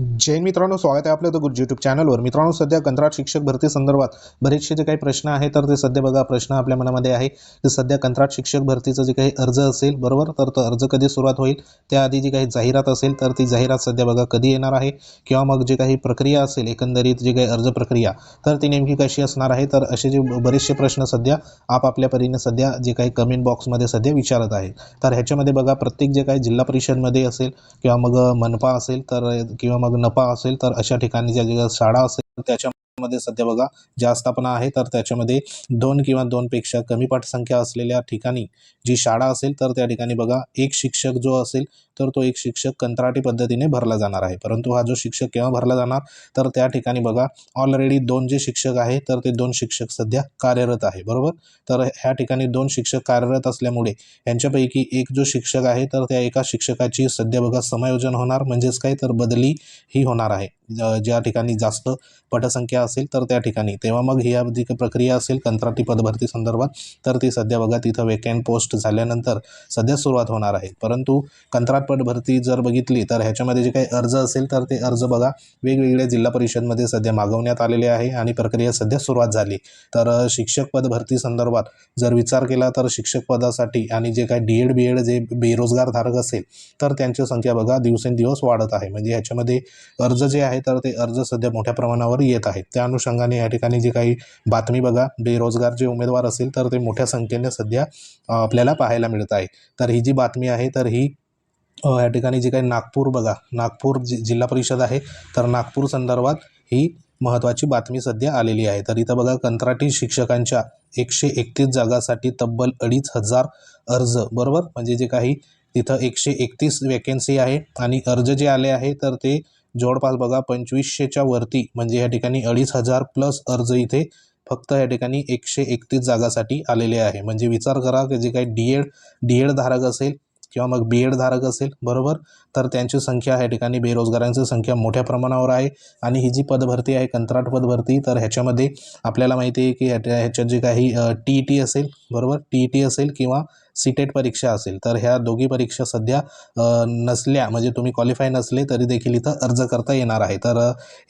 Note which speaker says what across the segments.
Speaker 1: जैन मित्रांनो स्वागत आहे आपलं गुरुजी यूट्यूब चॅनलवर मित्रांनो सध्या कंत्राट शिक्षक भरती संदर्भात बरेचसे जे काही प्रश्न आहे तर ते सध्या बघा प्रश्न आपल्या मनामध्ये आहे. की सध्या कंत्राट शिक्षक भरतीचं जे काही अर्ज असेल बरोबर? तर तो अर्ज कधी सुरुवात होईल? त्याआधी जी काही जाहिरात असेल तर ती जाहिरात सध्या बघा कधी येणार आहे? किंवा मग जे काही प्रक्रिया असेल एकंदरीत जी काही अर्ज प्रक्रिया तर ती नेमकी कशी असणार आहे? तर असे जे बरेचसे प्रश्न सध्या आपापल्या परीने सध्या जे काही कमेंट बॉक्समध्ये सध्या विचारत आहे तर ह्याच्यामध्ये बघा प्रत्येक जे काही जिल्हा परिषदमध्ये असेल किंवा मग मनपा असेल तर किंवा मग नफा असेल तर अशा ठिकाणी ज्या ज्या शाळा असेल त्याच्या मध्ये सध्या बघा ज्या स्थापना आहे तर त्याच्यामध्ये दोन किंवा दोनपेक्षा कमी पाठसंख्या असलेल्या ठिकाणी जी शाळा असेल तर त्या ठिकाणी बघा एक शिक्षक जो असेल तर तो एक शिक्षक कंत्राटी पद्धतीने भरला जाणार आहे. परंतु हा जो शिक्षक केव्हा भरला जाणार तर त्या ठिकाणी बघा ऑलरेडी दोन जे शिक्षक आहे तर ते दोन शिक्षक सध्या कार्यरत आहे. बरोबर? तर ह्या ठिकाणी दोन शिक्षक कार्यरत असल्यामुळे यांच्यापैकी एक जो शिक्षक आहे तर त्या एका शिक्षकाची सध्या बघा समायोजन होणार म्हणजेच काय? तर बदली ही होणार आहे. ज्या ठिकाणी जास्त पटसंख्या असेल तर त्या ठिकाणी. तेव्हा मग ही जी प्रक्रिया असेल कंत्राटी पदभरती संदर्भात. तर ती सध्या बघा तिथं वेकेंट पोस्ट झाल्यानंतर सध्या सुरुवात होणार आहे. परंतु कंत्राट पदभरती जर बघितली तर ह्याच्यामध्ये जे काही अर्ज असेल तर ते अर्ज बघा वेगवेगळ्या जिल्हा परिषदमध्ये सध्या मागवण्यात आलेले आहे आणि प्रक्रिया सध्या सुरुवात झाली. तर शिक्षक पद भरती संदर्भात जर विचार केला तर शिक्षक पदासाठी आणि जे काही डी एड बी एड जे बेरोजगार धारक असेल तर त्यांची संख्या बघा दिवसेंदिवस वाढत आहे. म्हणजे ह्याच्यामध्ये अर्ज जे आहे तर ते अर्ज सध्या मोठ्या प्रमाणावर येत आहेत. त्या अनुषंगाने या ठिकाणी जी काही बातमी बघा बेरोजगार जे उमेदवार असेल तर ते मोठ्या संख्येने सध्या आपल्याला पाहायला मिळत आहे. तर ही जी बातमी आहे तर ही या ठिकाणी जी काही नागपूर बघा नागपूर जि जिल्हा परिषद आहे तर नागपूर संदर्भात ही महत्त्वाची बातमी सध्या आलेली आहे. तर इथं बघा कंत्राटी शिक्षकांच्या एकशे एकतीस जागासाठी तब्बल अडीच हजार अर्ज बरोबर? म्हणजे जे काही तिथं एकशे एकतीस वॅकेन्सी आहे आणि अर्ज जे आले आहे तर ते जवळपास बघा पंचवीसशेच्या वरती. म्हणजे या ठिकाणी अडीच हजार प्लस अर्ज इथे फक्त या ठिकाणी एकशे एकतीस जागासाठी आलेले आहे. म्हणजे विचार करा की जे काही डी एड डी एड धारक असेल किंवा मग बी एड धारक असेल बरोबर? तर त्यांची संख्या ह्या ठिकाणी बेरोजगारांची संख्या मोठ्या प्रमाणावर आहे. आणि ही जी पदभरती आहे कंत्राट पदभरती तर ह्याच्यामध्ये आपल्याला माहिती आहे की ह्याच्या ह्याच्यात जे काही टी ई टी असेल बरोबर? टी ई टी असेल किंवा सीटेट परीक्षा असेल तर ह्या दोघी परीक्षा सध्या नसल्या म्हणजे तुम्ही क्वालिफाय नसले तरी देखील इथं अर्ज करता येणार आहे. तर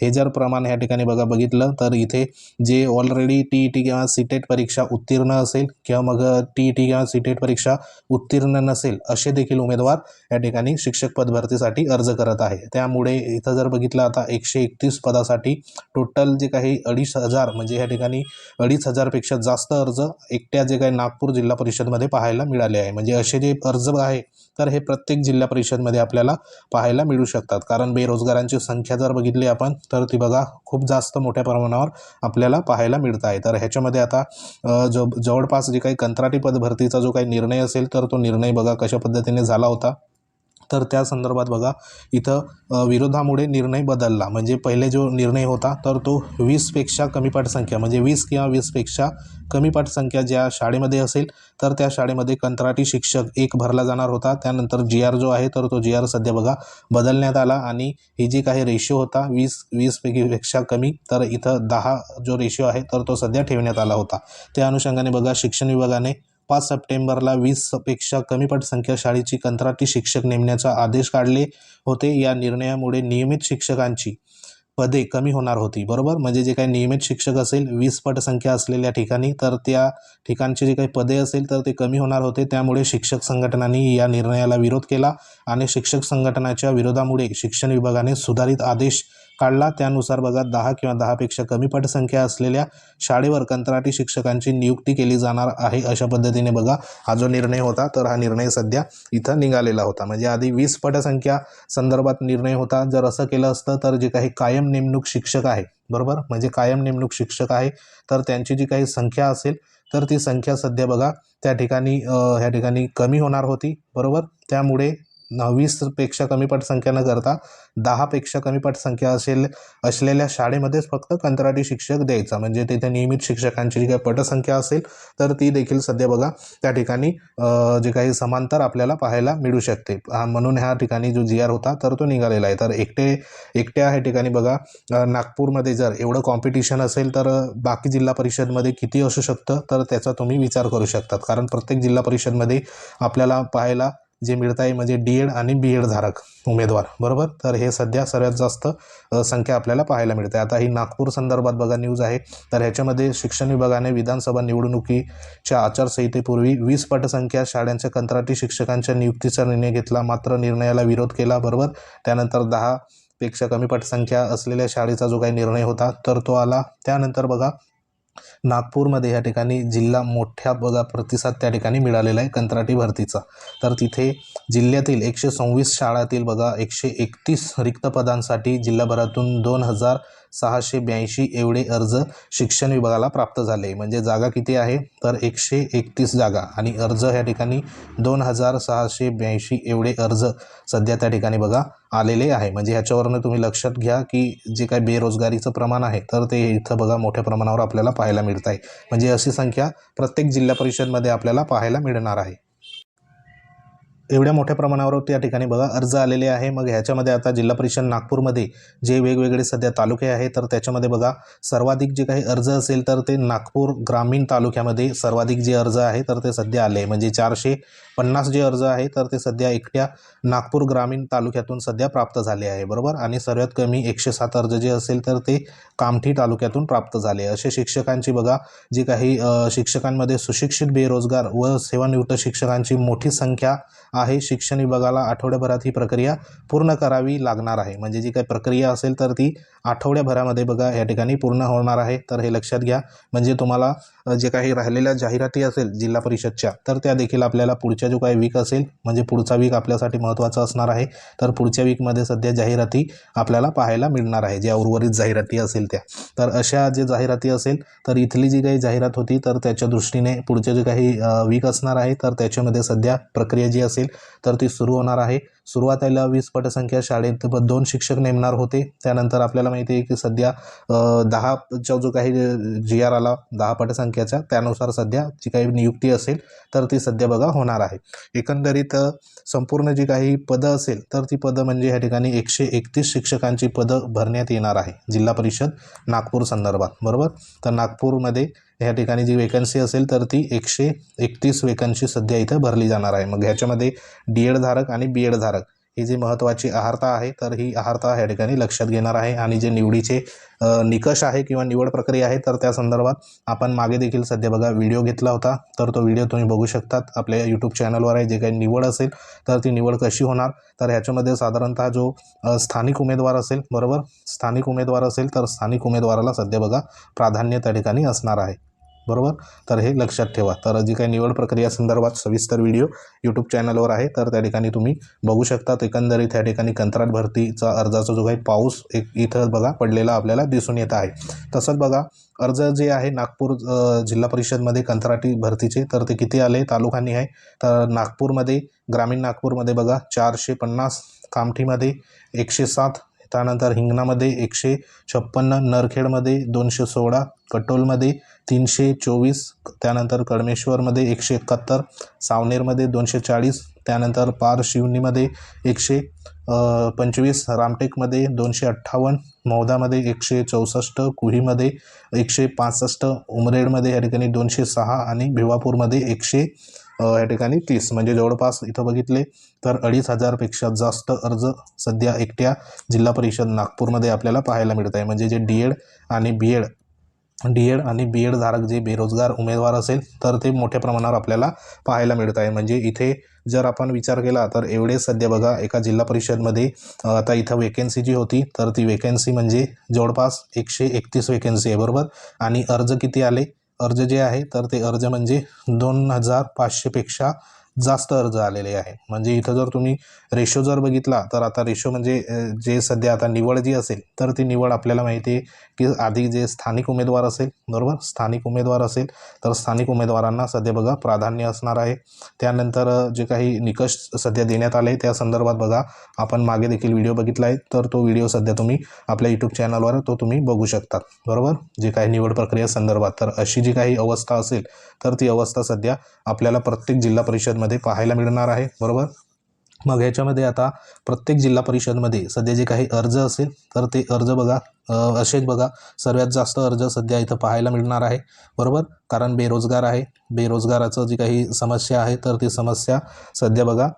Speaker 1: हे जर प्रमाण ह्या ठिकाणी बघा बघितलं तर इथे जे ऑलरेडी टी ई टी किंवा सीटेट परीक्षा उत्तीर्ण असेल किंवा मग टी ई टी किंवा सीटेट परीक्षा उत्तीर्ण नसेल असे देखील उमेदवार या ठिकाणी शिक्षक पदभरतीसाठी अर्ज करत आहे. त्यामुळे इथं जर बघितलं आता एकशे एकतीस पदासाठी टोटल जे काही अडीच हजार म्हणजे ह्या ठिकाणी अडीच हजारपेक्षा जास्त अर्ज एकट्या जे काही नागपूर जिल्हा परिषदमध्ये पाहायला मिळाले आहे. म्हणजे असे जे अर्ज आहे तर हे प्रत्येक जिल्हा परिषदमध्ये आपल्याला पाहायला मिळू शकतात. कारण बेरोजगारांची संख्या जर बघितली आपण तर ती बघा खूप जास्त मोठ्या प्रमाणावर आपल्याला पाहायला मिळत आहे. तर ह्याच्यामध्ये आता जो जवळपास जे काही कंत्राटी पद भरतीचा जो काही निर्णय असेल तर तो निर्णय बघा कशा पद्धतीने झाला होता. तर त्या संदर्भात बघा इथं विरोधामुळे निर्णय बदलला. म्हणजे पहिले जो निर्णय होता तर तो वीसपेक्षा कमी पाठसंख्या म्हणजे वीस किंवा वीसपेक्षा कमी पाठसंख्या ज्या शाळेमध्ये असेल तर त्या शाळेमध्ये कंत्राटी शिक्षक एक भरला जाणार होता. त्यानंतर जी आर जो आहे तर तो जी आर सध्या बघा बदलण्यात आला. आणि ही जी काही रेशिओ होता वीस वीसपैकी कमी तर इथं दहा जो रेशिओ आहे तर तो सध्या ठेवण्यात आला होता. त्या अनुषंगाने बघा शिक्षण विभागाने पाच सप्टेंबरला वीसपेक्षा कमी पटसंख्या शाळेची कंत्राटी शिक्षक नेमण्याचा आदेश काढले होते. या निर्णयामुळे नियमित शिक्षकांची पदे कमी होणार होती. बरोबर? म्हणजे जे काही नियमित शिक्षक असेल वीस पटसंख्या असलेल्या ठिकाणी तर त्या ठिकाणचे जे काही पदे असेल तर ते कमी होणार होते. त्यामुळे शिक्षक संघटनांनी या निर्णयाला विरोध केला आणि शिक्षक संघटनाच्या विरोधामुळे शिक्षण विभागाने सुधारित आदेश काढला. त्यानुसार बघा दहा किंवा दहापेक्षा कमी पटसंख्या असलेल्या शाळेवर कंत्राटी शिक्षकांची नियुक्ती केली जाणार आहे अशा पद्धतीने बघा हा जो निर्णय होता तर हा निर्णय सध्या इथं निघालेला होता. म्हणजे आधी वीस पटसंख्या संदर्भात निर्णय होता. जर असं केलं असतं तर जे काही कायम नेमणूक शिक्षक आहे बरोबर? म्हणजे कायम नेमणूक शिक्षक आहे तर त्यांची जी काही संख्या असेल तर ती संख्या सध्या बघा त्या ठिकाणी ह्या ठिकाणी कमी होणार होती बरोबर? त्यामुळे वीसपेक्षा कमी पटसंख्या न करता दहापेक्षा कमी पटसंख्या असेल असलेल्या शाळेमध्येच फक्त कंत्राटी शिक्षक द्यायचा. म्हणजे तिथे नियमित शिक्षकांची जी काही पटसंख्या असेल तर ती देखील सध्या बघा त्या ठिकाणी जे काही समांतर आपल्याला पाहायला मिळू शकते. म्हणून ह्या ठिकाणी जो जी आर होता तर तो निघालेला आहे. तर एकटे एकट्या ह्या ठिकाणी बघा नागपूरमध्ये जर एवढं कॉम्पिटिशन असेल तर बाकी जिल्हा परिषदमध्ये किती असू शकतं? तर त्याचा तुम्ही विचार करू शकतात. कारण प्रत्येक जिल्हा परिषदमध्ये आपल्याला पाहायला जे मिळत आहे म्हणजे डी एड आणि बी एड धारक उमेदवार. बरोबर? तर हे सध्या सर्वात जास्त संख्या आपल्याला पाहायला मिळते. आता ही नागपूर संदर्भात बघा न्यूज आहे. तर ह्याच्यामध्ये शिक्षण विभागाने विधानसभा निवडणुकीच्या आचारसंहितेपूर्वी वीस पटसंख्या शाळांच्या कंत्राटी शिक्षकांच्या नियुक्तीचा निर्णय घेतला. मात्र निर्णयाला विरोध केला. बरोबर? त्यानंतर दहा पेक्षा कमी पटसंख्या असलेल्या शाळेचा जो काही निर्णय होता तर तो आला. त्यानंतर बघा नागपूरमध्ये या ठिकाणी जिल्हा मोठ्या बघा प्रतिसाद त्या ठिकाणी मिळालेला आहे कंत्राटी भरतीचा. तर तिथे जिल्ह्यातील एकशे सव्वीस शाळातील बघा एकशे एकतीस रिक्त पदांसाठी जिल्हाभरातून दोन हजार सहाशे ब्याऐंशी एवढे अर्ज शिक्षण विभागाला प्राप्त झाले. म्हणजे जागा किती आहे? तर एकशे एकतीस जागा. आणि अर्ज ह्या ठिकाणी दोन हजार सहाशे ब्याऐंशी एवढे अर्ज सध्या त्या ठिकाणी बघा आलेले आहे. म्हणजे ह्याच्यावरनं तुम्ही लक्षात घ्या की जे काही बेरोजगारीचं प्रमाण आहे तर ते इथं बघा मोठ्या प्रमाणावर आपल्याला पाहायला मिळत आहे म्हणजे अशी संख्या प्रत्येक जिल्हा परिषदमध्ये आपल्याला पाहायला मिळणार आहे. एवढ्या मोठ्या प्रमाणावर त्या ठिकाणी बघा अर्ज आलेले आहे. मग ह्याच्यामध्ये आता जिल्हा परिषद नागपूरमध्ये जे वेगवेगळे सध्या तालुके आहे तर त्याच्यामध्ये बघा सर्वाधिक जे काही अर्ज असेल तर ते नागपूर ग्रामीण तालुक्यामध्ये सर्वाधिक जे अर्ज आहे तर ते सध्या आले म्हणजे चारशे पन्नास जे अर्ज आहे तर ते सध्या एकट्या नागपूर ग्रामीण तालुक्यातून सध्या प्राप्त झाले आहे. बरोबर? आणि सर्वात कमी एकशे सात अर्ज जे असेल तर ते कामठी तालुक्यातून प्राप्त झाले असे शिक्षकांची बघा जे काही शिक्षकांमध्ये सुशिक्षित बेरोजगार व सेवानिवृत्त शिक्षकांची मोठी संख्या आहे. शिक्षण विभागाला आठवड्याभरात ही प्रक्रिया पूर्ण करावी लागणार आहे. म्हणजे जी काही प्रक्रिया असेल तर ती आठवड्याभरामध्ये बघा या ठिकाणी पूर्ण होणार आहे. तर हे लक्षात घ्या. म्हणजे तुम्हाला जे काही राहिलेल्या जाहिराती असेल जिल्हा परिषदच्या तर त्या देखील आपल्याला पुढच्या जो काही वीक असेल म्हणजे पुढचा वीक आपल्यासाठी महत्त्वाचा असणार आहे. तर पुढच्या वीकमध्ये सध्या जाहिराती आपल्याला पाहायला मिळणार आहे. ज्या उर्वरित जाहिराती असेल त्या. तर अशा जे जाहिराती असेल तर इथली जी काही जाहिरात होती तर त्याच्या दृष्टीने पुढचे जे काही वीक असणार आहे तर त्याच्यामध्ये सध्या प्रक्रिया जी असेल तर ती सुरू होणार आहे. सुरुवातीला वीस पटसंख्या शाळेत दोन शिक्षक नेमणार होते. त्यानंतर आपल्याला माहिती आहे की सध्या दहाचा जो काही जी आर आला दहा पटसंख्याचा त्यानुसार सध्या जी काही नियुक्ती असेल तर ती सध्या बघा होणार आहे. एकंदरीत संपूर्ण जी काही पदं असेल तर ती पदं म्हणजे ह्या ठिकाणी एकशे एकतीस शिक्षकांची पदं भरण्यात येणार आहे. जिल्हा परिषद नागपूर संदर्भात बरोबर? तर नागपूरमध्ये ह्या ठिकाणी जी वेकन्सी असेल तर ती एकशे एकतीस वेकन्सी सध्या इथं भरली जाणार आहे. मग ह्याच्यामध्ये डी एड धारक आणि बी एड धारक ही जी महत्त्वाची आहारता आहे तर ही आहारता ह्या ठिकाणी लक्षात घेणार आहे. आणि जे निवडीचे निकष आहे किंवा निवड प्रक्रिया आहे तर त्या संदर्भात आपण मागे देखील सध्या बघा व्हिडिओ घेतला होता. तर तो व्हिडिओ तुम्ही बघू शकतात. आपल्या यूट्यूब चॅनलवर आहे जे काही निवड असेल तर ती निवड कशी होणार? तर ह्याच्यामध्ये साधारणतः जो स्थानिक उमेदवार असेल बरोबर? स्थानिक उमेदवार असेल तर स्थानिक उमेदवाराला सध्या बघा प्राधान्य त्या ठिकाणी असणार आहे. बरोबर? तर हे लक्षात ठेवा. तर जी काही निवड प्रक्रिया संदर्भात सविस्तर व्हिडिओ यूट्यूब चॅनलवर आहे तर त्या ठिकाणी तुम्ही बघू शकता. एकंदरीत त्या ठिकाणी कंत्राट भरतीचा अर्जाचा जो काही पाऊस एक इथं बघा पडलेला आपल्याला दिसून येत आहे. तसंच बघा अर्ज जे आहे नागपूर जिल्हा परिषदमध्ये कंत्राटी भरतीचे तर ते किती आले? तालुकांनी आहे. तर नागपूरमध्ये ग्रामीण नागपूरमध्ये बघा चारशे पन्नास कामठीमध्ये एकशे सात त्यानंतर हिंगणामध्ये एकशे छप्पन्न नरखेडमध्ये दोनशे सोळा कटोलमध्ये तीनशे चोवीस त्यानंतर कडमेश्वरमध्ये एकशे एकाहत्तर सावनेरमध्ये दोनशे चाळीस त्यानंतर पार शिवनीमध्ये एकशे पंचवीस रामटेकमध्ये दोनशे अठ्ठावन्न मौदामध्ये एकशे चौसष्ट कुहीमध्ये एकशे पासष्ट उमरेडमध्ये या ठिकाणी दोनशे सहा आणि भिवापूरमध्ये एकशे या ठिकाणी तीस. म्हणजे जवळपास इथं बघितले तर अडीच हजारपेक्षा जास्त अर्ज सध्या एकट्या जिल्हा परिषद नागपूरमध्ये आपल्याला पाहायला मिळत आहे. म्हणजे जे डी एड आणि बी एड डी एड आणि बी एड धारक जे बेरोजगार उमेदवार असेल तर ते मोठ्या प्रमाणावर आपल्याला पाहायला मिळत आहे. म्हणजे इथे जर आपण विचार केला तर एवढे सध्या बघा एका जिल्हा परिषदमध्ये आता इथं वेकेन्सी जी होती तर ती वेकेन्सी म्हणजे जवळपास एकशे एकतीस वेकेन्सी आहे बरोबर? आणि अर्ज किती आले? अर्ज जे आहे तर ते अर्ज म्हणजे दोन हजार पाचशेपेक्षा जास्त अर्ज आलेले आहे. म्हणजे इथं जर तुम्ही रेशो जर बघितला तर आता रेशो म्हणजे जे सध्या आता निवड जी असेल तर ती निवड आपल्याला माहिती आहे की आधी जे स्थानिक उमेदवार असेल बरोबर? स्थानिक उमेदवार असेल तर स्थानिक उमेदवारांना सध्या बघा प्राधान्य असणार आहे. त्यानंतर जे काही निकष सध्या देण्यात आले त्या संदर्भात बघा आपण मागे देखील व्हिडिओ बघितला आहे तर तो व्हिडिओ सध्या तुम्ही आपल्या यूट्यूब चॅनलवर तो तुम्ही बघू शकतात. बरोबर? जे काही निवड प्रक्रिया संदर्भात तर अशी जी काही अवस्था असेल तर ती अवस्था सध्या आपल्याला प्रत्येक जिल्हा परिषद परिषदमध्ये पाहायला मिळणार आहे बरोबर? मग ह्याच्यामध्ये आता प्रत्येक जिल्हा परिषदमध्ये सध्या जे काही अर्ज असेल तर ते अर्ज बघा. असेच बघा. सर्वात जास्त अर्ज सध्या इथं पाहायला मिळणार आहे बरोबर? कारण बेरोजगार आहे. बेरोजगाराचं जी काही समस्या आहे तर ती समस्या सध्या बघा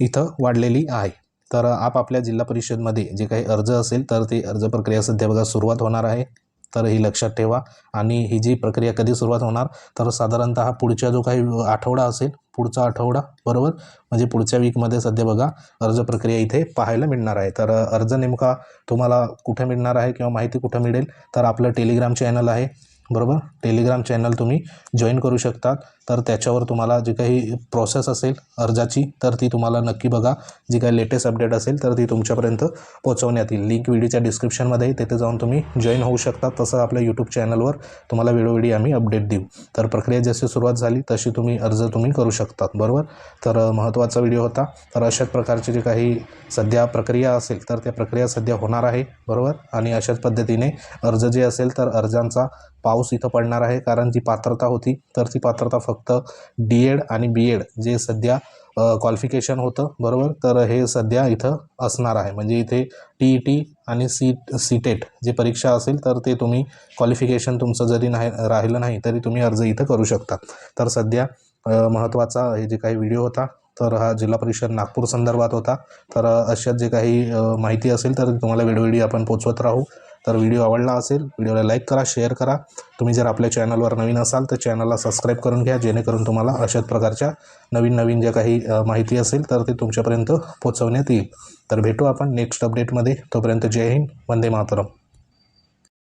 Speaker 1: इथं वाढलेली आहे. तर आपापल्या जिल्हा परिषदमध्ये जे काही अर्ज असेल तर ती अर्ज प्रक्रिया सध्या बघा सुरुवात होणार आहे. तर ही लक्षात ठेवा. आणि ही जी प्रक्रिया कधी सुरुवात होणार तर साधारणतः पुढच्या जो काही आठवडा असेल पुढचा आठवडा बरोबर? म्हणजे पुढच्या वीकमध्ये सध्या बघा अर्ज प्रक्रिया इथे पाहायला मिळणार आहे. तर अर्ज नेमका तुम्हाला कुठे मिळणार आहे किंवा माहिती कुठं मिळेल? तर आपलं टेलिग्राम चॅनल आहे बरोबर? टेलिग्राम चॅनल तुम्ही जॉईन करू शकतात. तर त्याच्यावर तुम्हाला जी काही प्रोसेस असेल अर्जाची तर ती तुम्हाला नक्की बघा. जी काही लेटेस्ट अपडेट असेल तर ती तुमच्यापर्यंत पोहोचवण्यात येईल. लिंक व्हिडिओच्या डिस्क्रिप्शनमध्ये तिथे जाऊन तुम्ही जॉईन होऊ शकता. तसं आपल्या यूट्यूब चॅनलवर तुम्हाला वेळोवेळी आम्ही अपडेट देऊ. तर प्रक्रिया जशी सुरुवात झाली तशी तुम्ही अर्ज तुम्ही करू शकतात बरोबर? तर महत्त्वाचा व्हिडिओ होता. तर अशाच प्रकारचे जे काही सध्या प्रक्रिया असेल तर त्या प्रक्रिया सध्या होणार आहे. बरोबर? आणि अशाच पद्धतीने अर्ज जे असेल तर अर्जांचा पाऊस इथं पडणार आहे. कारण जी पात्रता होती तर ती पात्रता फक्त फक्त डी एड आणि बी एड जे सध्या क्वालिफिकेशन होतं बरोबर? तर हे सध्या इथं असणार आहे. म्हणजे इथे टी ई टी आणि सी सी टेट जे परीक्षा असेल तर ते तुम्ही क्वालिफिकेशन तुमचं जरी नाही राहिलं नाही तरी तुम्ही अर्ज इथं करू शकता. तर सध्या महत्त्वाचा हे जे काही व्हिडिओ होता तर हा जिल्हा परिषद नागपूर संदर्भात होता. तर अ, अशाच जे काही माहिती असेल तर तुम्हाला वेळोवेळी आपण पोचवत राहू. तर व्हिडिओ आवडला असेल व्हिडिओला लाईक करा शेअर करा. तुम्ही जर आपल्या चॅनलवर नवीन असाल तर चॅनलला सबस्क्राईब करून घ्या जेणेकरून तुम्हाला अशाच प्रकारच्या नवीन नवीन ज्या काही माहिती असेल तर ते तुमच्यापर्यंत पोचवण्यात येईल. तर भेटू आपण नेक्स्ट अपडेटमध्ये तोपर्यंत जय हिंद वंदे मातरम.